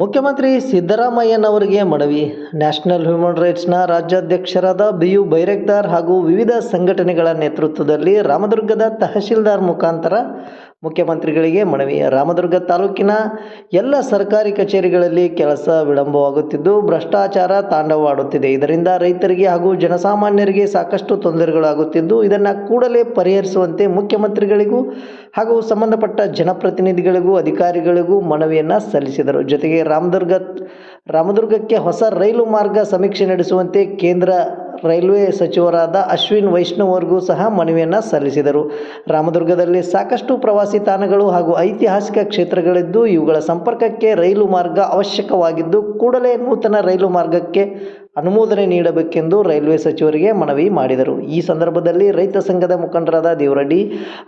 ಮುಖ್ಯಮಂತ್ರಿ ಸಿದ್ದರಾಮಯ್ಯನವರಿಗೆ ಮನವಿ. ನ್ಯಾಷನಲ್ ಹ್ಯೂಮನ್ ರೈಟ್ಸ್ನ ರಾಜ್ಯಾಧ್ಯಕ್ಷರಾದ ಬಿ ಯು ಬೈರೆಕ್ದಾರ್ ಹಾಗೂ ವಿವಿಧ ಸಂಘಟನೆಗಳ ನೇತೃತ್ವದಲ್ಲಿ ರಾಮದುರ್ಗದ ತಹಶೀಲ್ದಾರ್ ಮುಖಾಂತರ ಮುಖ್ಯಮಂತ್ರಿಗಳಿಗೆ ಮನವಿ. ರಾಮದುರ್ಗ ತಾಲೂಕಿನ ಎಲ್ಲ ಸರ್ಕಾರಿ ಕಚೇರಿಗಳಲ್ಲಿ ಕೆಲಸ ವಿಳಂಬವಾಗುತ್ತಿದ್ದು, ಭ್ರಷ್ಟಾಚಾರ ತಾಂಡವವಾಡುತ್ತಿದೆ ಇದರಿಂದ ರೈತರಿಗೆ ಹಾಗೂ ಜನಸಾಮಾನ್ಯರಿಗೆ ಸಾಕಷ್ಟು ತೊಂದರೆಗಳಾಗುತ್ತಿದ್ದು, ಇದನ್ನು ಕೂಡಲೇ ಪರಿಹರಿಸುವಂತೆ ಮುಖ್ಯಮಂತ್ರಿಗಳಿಗೂ ಹಾಗೂ ಸಂಬಂಧಪಟ್ಟ ಜನಪ್ರತಿನಿಧಿಗಳಿಗೂ, ಅಧಿಕಾರಿಗಳಿಗೂ ಮನವಿಯನ್ನು ಸಲ್ಲಿಸಿದರು. ಜೊತೆಗೆ ರಾಮದುರ್ಗ, ರಾಮದುರ್ಗಕ್ಕೆ ಹೊಸ ರೈಲು ಮಾರ್ಗ ಸಮೀಕ್ಷೆ ನಡೆಸುವಂತೆ ಕೇಂದ್ರ ರೈಲ್ವೆ ಸಚಿವರಾದ ಅಶ್ವಿನ್ ವೈಷ್ಣವ್ ಸಹ ಮನವಿಯನ್ನು ಸಲ್ಲಿಸಿದರು. ರಾಮದುರ್ಗದಲ್ಲಿ ಸಾಕಷ್ಟು ಪ್ರವಾಸಿ ತಾಣಗಳು ಹಾಗೂ ಐತಿಹಾಸಿಕ ಕ್ಷೇತ್ರಗಳಿದ್ದು ಇವುಗಳ ಸಂಪರ್ಕಕ್ಕೆ ರೈಲು ಮಾರ್ಗ ಅವಶ್ಯಕವಾಗಿದ್ದು, ಕೂಡಲೇ ನೂತನ ರೈಲು ಮಾರ್ಗಕ್ಕೆ ಅನುಮೋದನೆ ನೀಡಬೇಕೆಂದು ರೈಲ್ವೆ ಸಚಿವರಿಗೆ ಮನವಿ ಮಾಡಿದರು. ಈ ಸಂದರ್ಭದಲ್ಲಿ ರೈತ ಸಂಘದ ಮುಖಂಡರಾದ ದೇವರಡ್ಡಿ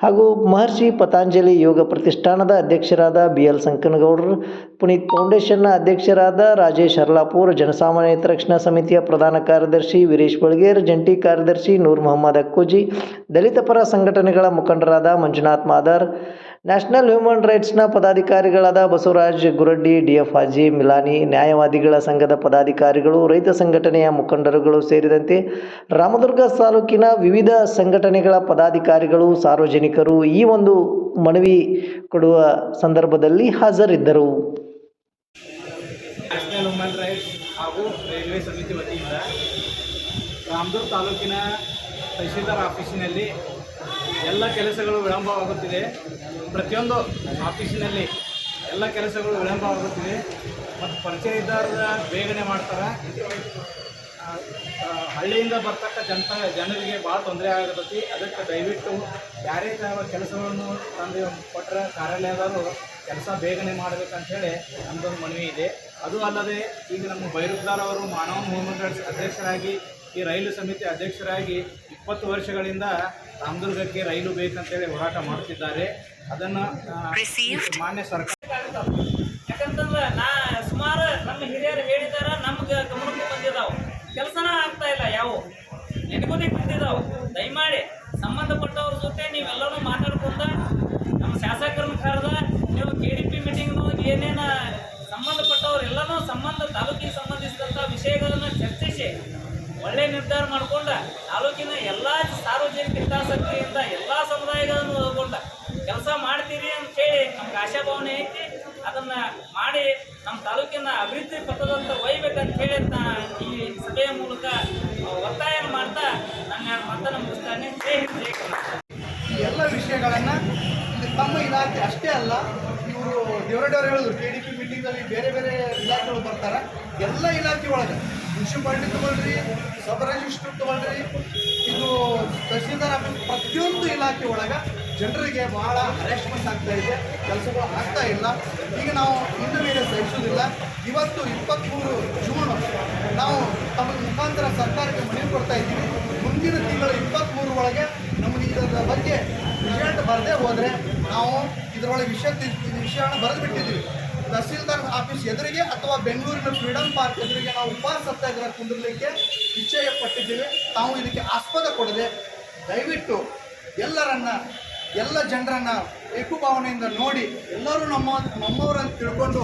ಹಾಗೂ ಮಹರ್ಷಿ ಪತಾಂಜಲಿ ಯೋಗ ಪ್ರತಿಷ್ಠಾನದ ಅಧ್ಯಕ್ಷರಾದ ಬಿ ಎಲ್ ಸಂಕನಗೌಡರು, ಪುನೀತ್ ಫೌಂಡೇಶನ್ನ ಅಧ್ಯಕ್ಷರಾದ ರಾಜೇಶ್ ಹರ್ಲಾಪುರ್, ಜನಸಾಮಾನ್ಯ ಹಿತರಕ್ಷಣಾ ಸಮಿತಿಯ ಪ್ರಧಾನ ಕಾರ್ಯದರ್ಶಿ ವೀರೇಶ್ ಬಳಗೇರ್, ಜಂಟಿ ಕಾರ್ಯದರ್ಶಿ ನೂರ್ ಮೊಹಮ್ಮದ್ ಅಕ್ಕೋಜಿ, ದಲಿತ ಪರ ಸಂಘಟನೆಗಳ ಮುಖಂಡರಾದ ಮಂಜುನಾಥ್ ಮಾದರ್ ನ್ಯಾಷನಲ್ ಹ್ಯೂಮನ್ ರೈಟ್ಸ್ನ ಪದಾಧಿಕಾರಿಗಳಾದ ಬಸವರಾಜ್ ಗುರಡ್ಡಿ ಡಿ ಎಫ್ ಹಾಜಿ, ಮಿಲಾನಿ, ನ್ಯಾಯವಾದಿಗಳ ಸಂಘದ ಪದಾಧಿಕಾರಿಗಳು, ರೈತ ಸಂಘಟನೆಯ ಮುಖಂಡರುಗಳು ಸೇರಿದಂತೆ ರಾಮದುರ್ಗ ತಾಲೂಕಿನ ವಿವಿಧ ಸಂಘಟನೆಗಳ ಪದಾಧಿಕಾರಿಗಳು, ಸಾರ್ವಜನಿಕರು ಈ ಒಂದು ಮನವಿ ಕೊಡುವ ಸಂದರ್ಭದಲ್ಲಿ ಹಾಜರಿದ್ದರು. ನ್ಯಾಷನಲ್ ಹ್ಯೂಮನ್ ರೈಟ್ಸ್ ಹಾಗೂ ರೈಲ್ವೆ ಸಮಿತಿ ವತಿಯಿಂದ ರಾಮದುರ್ಗ ತಾಲೂಕಿನ ತಹಶೀಲ್ದಾರ್ ಆಫೀಸಿನಲ್ಲಿ ಎಲ್ಲ ಕೆಲಸಗಳು ವಿಳಂಬವಾಗುತ್ತಿದೆ. ಪ್ರತಿಯೊಂದು ಆಫೀಸಿನಲ್ಲಿ ಎಲ್ಲ ಕೆಲಸಗಳು ವಿಳಂಬವಾಗುತ್ತಿದೆ. ಮತ್ತು ಪರಿಚಯ ಬೇಗನೆ ಮಾಡ್ತಾರೆ. ಹಳ್ಳಿಯಿಂದ ಬರ್ತಕ್ಕ ಜನತ, ಜನರಿಗೆ ಭಾಳ ತೊಂದರೆ ಆಗತೈತಿ. ಅದಕ್ಕೆ ದಯವಿಟ್ಟು ಯಾರೇ ಯಾವ ಕೆಲಸಗಳನ್ನು ತಂದು ಕೊಟ್ಟರೆ ಕಾರ್ಯಾಲಯದವರು ಕೆಲಸ ಬೇಗನೆ ಮಾಡಬೇಕಂತೇಳಿ ನಮ್ಮದೊಂದು ಮನವಿ ಇದೆ. ಅದು ಅಲ್ಲದೆ ಈಗ ನಮ್ಮ ಬೈರುದ್ದಾರ್ ಅವರು ಮಾನವ ಮೂವ್ಮೆಂಟ್ ಅಧ್ಯಕ್ಷರಾಗಿ, ಈ ರೈಲು ಸಮಿತಿ ಅಧ್ಯಕ್ಷರಾಗಿ ಇಪ್ಪತ್ತು ವರ್ಷಗಳಿಂದ ರಾಮದುರ್ಗಕ್ಕೆ ರೈಲು ಬೇಕಂತೇಳಿ ಹೋರಾಟ ಮಾಡುತ್ತಿದ್ದಾರೆ. ಅದನ್ನು ಮಾನ್ಯ ಸರ್ಕಾರ ಯಾಕಂತಂದ್ರೆ ನಾ ಸುಮಾರು ನಮ್ಮ ಹಿರಿಯರು ಹೇಳಿದಾರ ನಮ್ಗೆ ಗಮನಕ್ಕೆ ಬಂದಿದ್ದಾವೆ ಕೆಲಸನ ಆಗ್ತಾ ಇಲ್ಲ ಯಾವ. ನೆನಗುದಿ ಬಂದಿದ್ದಾವೆ ದಯಮಾಡಿ ಸಂಬಂಧಪಟ್ಟವ್ರ ಜೊತೆ ನೀವೆಲ್ಲರೂ ಮಾತಾಡ್ಕೊಂಡ ನಮ್ಮ ಶಾಸಕರನ್ನ ಕರೆದ ನೀವು ಕೆ ಡಿ ಪಿ ಮೀಟಿಂಗ್ನು ಏನೇನ ಸಂಬಂಧಪಟ್ಟವ್ರೆಲ್ಲರೂ ಸಂಬಂಧ ತಾಲೂಕಿಗೆ ಸಂಬಂಧಿಸಿದಂಥ ವಿಷಯಗಳನ್ನು ಚರ್ಚಿಸಿ ಒಳ್ಳೆ ನಿರ್ಧಾರ ಮಾಡಿಕೊಂಡ ತಾಲೂಕಿನ ಎಲ್ಲ ಸಾರ್ವಜನಿಕ ಹಿತಾಸಕ್ತಿಯಿಂದ ಎಲ್ಲ ಸಮುದಾಯಗಳನ್ನು ಒಳಗೊಂಡ ಕೆಲಸ ಮಾಡ್ತೀರಿ ಅಂತ ಹೇಳಿ ನಮ್ಗೆ ಆಶಾಭಾವನೆ ಐತಿ. ಅದನ್ನ ಮಾಡಿ ನಮ್ಮ ತಾಲೂಕಿನ ಅಭಿವೃದ್ಧಿ ಪಥದಂತ ಒಯ್ಬೇಕಂತ ಹೇಳಿ ಈ ಸಭೆಯ ಮೂಲಕ ಒತ್ತಾಯ ಮಾಡ್ತಾ ನನ್ನ ಮತನ ಮುಗಿಸ್ತಾನೆ. ಈ ಎಲ್ಲ ವಿಷಯಗಳನ್ನು ತಮ್ಮ ಇಲಾಖೆ ಅಷ್ಟೇ ಅಲ್ಲ, ಇವರು ದೇವರಡವ್ರು ಹೇಳಿದ್ರು ಕೆ ಡಿ ಪಿ ಮೀಟಿಂಗಲ್ಲಿ ಬೇರೆ ಬೇರೆ ಇಲಾಖೆಗಳು ಬರ್ತಾರೆ. ಎಲ್ಲ ಇಲಾಖೆ ಒಳಗೆ ಮುನ್ಸಿಪಾಲ್ಟಿ ತಗೊಳ್ರಿ ಸಬ್ ರಿಜಿಸ್ಟರ್ ತಗೊಳ್ರಿ, ಇದು ತಹಸೀಲ್ದಾರ್ ಆಫೀಸ್ ಪ್ರತಿಯೊಂದು ಇಲಾಖೆ ಒಳಗೆ ಜನರಿಗೆ ಬಹಳ ಅರೆಸ್ಟ್ಮೆಂಟ್ ಆಗ್ತಾ ಇದೆ, ಕೆಲಸಗಳು ಆಗ್ತಾ ಇಲ್ಲ. ಈಗ ನಾವು ಇನ್ನು ಮೇಲೆ ಸಹಿಸೋದಿಲ್ಲ ಇವತ್ತು ಇಪ್ಪತ್ತ್ಮೂರು ಜೂನ್ ನಾವು ತಮ್ಮ ಮುಖಾಂತರ ಸರ್ಕಾರಕ್ಕೆ ಮನವಿ ಕೊಡ್ತಾ ಇದ್ದೀವಿ. ಮುಂದಿನ ತಿಂಗಳು ಇಪ್ಪತ್ತ್ಮೂರು ಒಳಗೆ ನಮಗೆ ಇದರ ಬಗ್ಗೆ ರಿಸಲ್ಟ್ ಬರದೇ ಹೋದರೆ ನಾವು ಇದರೊಳಗೆ ವಿಷಯ ವಿಷಯವನ್ನು ಬರೆದು ಬಿಟ್ಟಿದ್ದೀವಿ. ತಹಸೀಲ್ದಾರ್ ಆಫೀಸ್ ಎದುರಿಗೆ ಅಥವಾ ಬೆಂಗಳೂರಿನ ಫ್ರೀಡಮ್ ಪಾರ್ಕ್ ಎದುರಿಗೆ ನಾವು ಉಪವಾಸ ಸತ್ಯಾಗ್ರಹ ಕುಂದಿರಲಿಕ್ಕೆ ನಿಶ್ಚಯ ಪಟ್ಟಿದ್ದೀವಿ ತಾವು ಇದಕ್ಕೆ ಆಸ್ಪದ ಕೊಡದೆ ದಯವಿಟ್ಟು ಎಲ್ಲರನ್ನ, ಎಲ್ಲ ಜನರನ್ನ ಏಕುಭಾವನೆಯಿಂದ ನೋಡಿ ಎಲ್ಲರೂ ನಮ್ಮ, ನಮ್ಮವರನ್ನು ತಿಳ್ಕೊಂಡು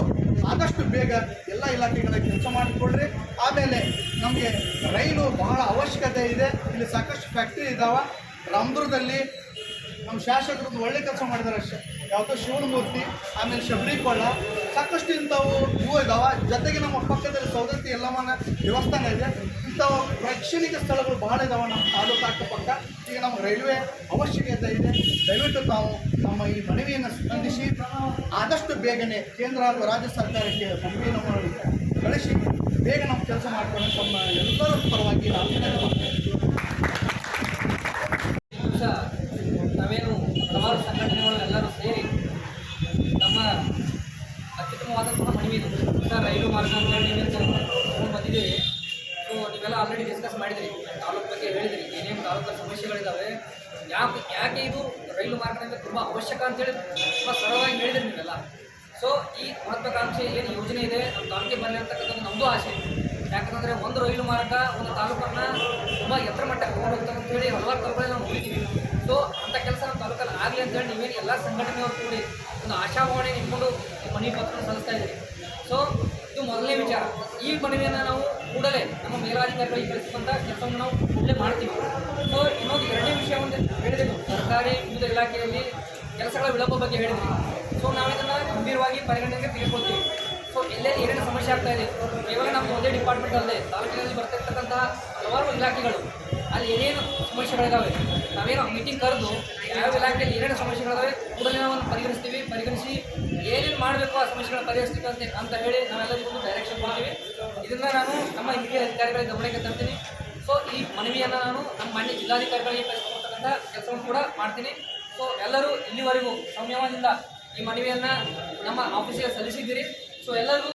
ಆದಷ್ಟು ಬೇಗ ಎಲ್ಲ ಇಲಾಖೆಗಳ ಕೆಲಸ ಮಾಡಿಕೊಡ್ರಿ ಆಮೇಲೆ ನಮಗೆ ರೈಲು ಬಹಳ ಅವಶ್ಯಕತೆ ಇದೆ. ಇಲ್ಲಿ ಸಾಕಷ್ಟು ಫ್ಯಾಕ್ಟ್ರಿ ಇದ್ದಾವೆ ರಾಮದುರ್ಗದಲ್ಲಿ ನಮ್ಮ ಶಾಸಕರು ಒಳ್ಳೆ ಕೆಲಸ ಮಾಡಿದ್ದಾರೆ ಶ- ಯಾವುದೋ ಶಿವನಮೂರ್ತಿ ಆಮೇಲೆ ಶಬರಿಕೊಳ್ಳ ಸಾಕಷ್ಟು ಇಂಥವು ಇವು ಇದಾವೆ. ಜೊತೆಗೆ ನಮ್ಮ ಪಕ್ಕದಲ್ಲಿ ಸೌದತ್ತಿ ಯಲ್ಲಮ್ಮನ ದೇವಸ್ಥಾನ ಇದೆ. ಇಂಥವು ಪ್ರೇಕ್ಷಣಿಕ ಸ್ಥಳಗಳು ಬಹಳ ಇದಾವೆ ನಮ್ಮ ತಾಲೂಕು ಅಕ್ಕಪಕ್ಕ. ಈಗ ನಮ್ಮ ರೈಲ್ವೆ ಅವಶ್ಯಕತೆ ಇದೆ. ದಯವಿಟ್ಟು ತಾವು ನಮ್ಮ ಈ ಮನವಿಯನ್ನು ಸ್ಪಂದಿಸಿ. ಆದಷ್ಟು ಬೇಗನೆ ಕೇಂದ್ರ ಹಾಗೂ ರಾಜ್ಯ ಸರ್ಕಾರಕ್ಕೆ ಮನವಿಯನ್ನು ಕಳಿಸಿ. ಬೇಗ ನಮ್ಮ ಕೆಲಸ ಮಾಡಿಕೊಂಡು ತಮ್ಮ ಎಲ್ಲರ ಪರವಾಗಿ ನಾವು ವಿನಂತಿ ಮಾಡ್ತೇವೆ. ದಿವಸ ನಾವೇನು ಹಲವಾರು ಸಂಘಟನೆಗಳು ಎಲ್ಲರೂ ಸೇರಿ ನಮ್ಮ ಅತ್ಯುತ್ತಮವಾದಂತಹ ಮನವಿ ಇದು ಹೊಸ ರೈಲು ಮಾರ್ಗ ಬಂದಿದ್ದೀವಿ ಸೊ ನೀವೆಲ್ಲ ಆಲ್ರೆಡಿ ಡಿಸ್ಕಸ್ ಮಾಡಿದ್ರಿ. ತಾಲೂಕು ಬಗ್ಗೆ ಹೇಳಿದ್ರಿ. ಏನೇನು ತಾಲೂಕಿನ ಸಮಸ್ಯೆಗಳಿದ್ದಾವೆ ಯಾಕೆ ಯಾಕೆ ಇದು ರೈಲು ಮಾರ್ಗ ಅಂದರೆ ತುಂಬ ಅವಶ್ಯಕ ಅಂತೇಳಿ ತುಂಬ ಸರಳವಾಗಿ ಹೇಳಿದ್ರಿ ನೀವೆಲ್ಲ. ಸೊ ಈ ಮಹತ್ವಾಕಾಂಕ್ಷೆ ಏನು ಯೋಜನೆ ಇದೆ? ನಮ್ಮ ತಾಲೂಕಿಗೆ ಬರಲಿ ಅಂತಕ್ಕಂಥದ್ದು ನಮ್ಮದು ಆಸೆ. ಯಾಕಂದರೆ ಒಂದು ರೈಲು ಮಾರ್ಗ, ಒಂದು ತಾಲೂಕನ್ನು ತುಂಬ ಎತ್ತರ ಮಟ್ಟಕ್ಕೆ ಅಂತ ಹೇಳಿ ಹಲವಾರು ತಾಲೂಕಲ್ಲಿ ನಾವು ಹೋಗಿದ್ದೀವಿ ಸೊ ಅಂಥ ಕೆಲಸ ನಮ್ಮ ತಾಲೂಕಲ್ಲಿ ಆಗಲಿ ಅಂತೇಳಿ ನೀವೇನು ಎಲ್ಲ ಸಂಘಟನೆಯವರು ಕೂಡಿ ಒಂದು ಆಶಾಭಾವನೆ ಇಟ್ಕೊಂಡು ಮನೆ ಪತ್ರ ಸಲ್ಲಿಸ್ತಾ ಇದ್ದೀರಿ. ಸೊ ಇದು ಮೊದಲನೇ ವಿಚಾರ. ಈ ಮನವಿಯನ್ನು ನಾವು ಕೂಡಲೇ ನಮ್ಮ ಮೇಲಾಧಿಕಾರಿಗಳಿಗೆ ಕಳಿಸುವಂಥ ಕೆಲಸವನ್ನು ನಾವು ಕೂಡಲೇ ಮಾಡ್ತೀವಿ. ಸೊ ಇನ್ನೊಂದು ಎರಡನೇ ವಿಷಯ ಒಂದು ಹೇಳಿದೆವು ಸರ್ಕಾರಿ ವಿವಿಧ ಇಲಾಖೆಯಲ್ಲಿ ಕೆಲಸಗಳ ವಿಳಂಬ ಬಗ್ಗೆ ಹೇಳಿದ್ವಿ ಸೊ ನಾವು ಇದನ್ನು ಗಂಭೀರವಾಗಿ ಪರಿಗಣನೆಗೆ ತೆಗೆದುಕೊಳ್ತೀವಿ. ಸೊ ಎಲ್ಲೆಲ್ಲಿ ಏನೇನು ಸಮಸ್ಯೆ ಆಗ್ತಾ ಇದೆ? ಕೇವಲ ನಮ್ಮ ಒಂದೇ ಡಿಪಾರ್ಟ್ಮೆಂಟ್ ಅಲ್ಲದೆ ತಾಲೂಕಿನಲ್ಲಿ ಬರ್ತಿರ್ತಕ್ಕಂತಹ ಹಲವಾರು ಇಲಾಖೆಗಳು, ಅಲ್ಲಿ ಏನೇನು ಸಮಸ್ಯೆಗಳಿದಾವೆ? ನಾವೇನು ಮೀಟಿಂಗ್ ಕರೆದು ಯಾವ ಇಲಾಖೆಯಲ್ಲಿ ಏನೇನು ಸಮಸ್ಯೆಗಳಿದಾವೆ? ಕೂಡಲೇ ಪರಿಗಣಿಸ್ತೀವಿ. ಪರಿಗಣಿಸಿ ಏನೇನು ಮಾಡಬೇಕು ಆ ಸಮಸ್ಯೆಗಳನ್ನ ಪರಿಹರಿಸ್ತೀವಿ ಅಂತ ಅಂತ ಹೇಳಿ ನಾವೆಲ್ಲರಿಗೂ ಡೈರೆಕ್ಷನ್ ಕೊಡ್ತೀವಿ. ಇದನ್ನು ನಾನು ನಮ್ಮ ಹಿರಿಯ ಅಧಿಕಾರಿಗಳ ಗಮನಕ್ಕೆ ತರ್ತೀನಿ. ಸೊ ಈ ಮನವಿಯನ್ನು ನಾನು ನಮ್ಮ ಮಾನ್ಯ ಜಿಲ್ಲಾಧಿಕಾರಿಗಳಿಗೆ ಕಳಿಸ್ಕೊಡ್ತಕ್ಕಂಥ ಕೆಲಸವನ್ನು ಕೂಡ ಮಾಡ್ತೀನಿ. ಸೊ ಎಲ್ಲರೂ ಇಲ್ಲಿವರೆಗೂ ಸಂಯಮದಿಂದ ಈ ಮನವಿಯನ್ನು ನಮ್ಮ ಆಫೀಸಿಗೆ ಸಲ್ಲಿಸಿದ್ದೀರಿ. ಸೊ ಎಲ್ಲರಿಗೂ